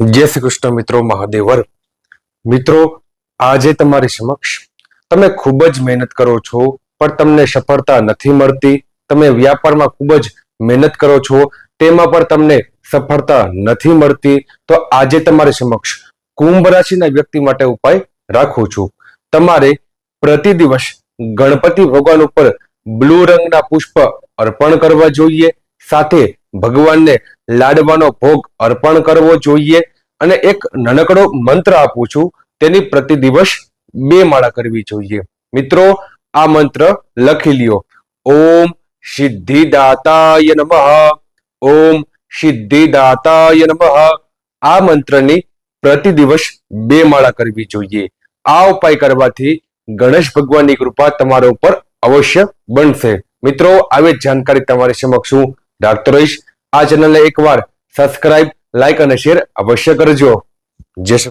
જય શ્રી કૃષ્ણ મિત્રો મહાદેવર મિત્રો, આજે તમારી સમક્ષ તમે ખૂબ જ મહેનત કરો છો, પણ તમને સફળતા નથી મળતી. તમે વ્યાપારમાં ખૂબ જ મહેનત કરો છો, તેમાં પણ તમને સફળતા નથી મળતી. તો આજે તમારી સમક્ષ કુંભ રાશિના વ્યક્તિ માટે ઉપાય રાખું છું. તમારે પ્રતિ દિવસ ગણપતિ ભગવાન ઉપર બ્લુ રંગના પુષ્પ અર્પણ કરવા જોઈએ. સાથે ભગવાનને લાડવાનો ભોગ અર્પણ કરવો જોઈએ અને એક નાનકડો મંત્ર આપું છું. તેની પ્રતિ દિવસ બે માળા કરવી જોઈએ. મિત્રો, આ મંત્ર લખી લ્યો. ઓમ સિદ્ધિદાતાય નમઃ. ઓમ સિદ્ધિદાતાય નમઃ. આ મંત્રની પ્રતિ દિવસ બે માળા કરવી જોઈએ. આ ઉપાય કરવાથી ગણેશ ભગવાનની કૃપા તમારા ઉપર અવશ્ય બનશે. મિત્રો, આવી જાણકારી તમારી સમક્ષ હું રાખતો રહીશ આ ચેનલને એકવાર સબસ્ક્રાઇબ લાઈક અને શેર અવશ્ય કરજો. જય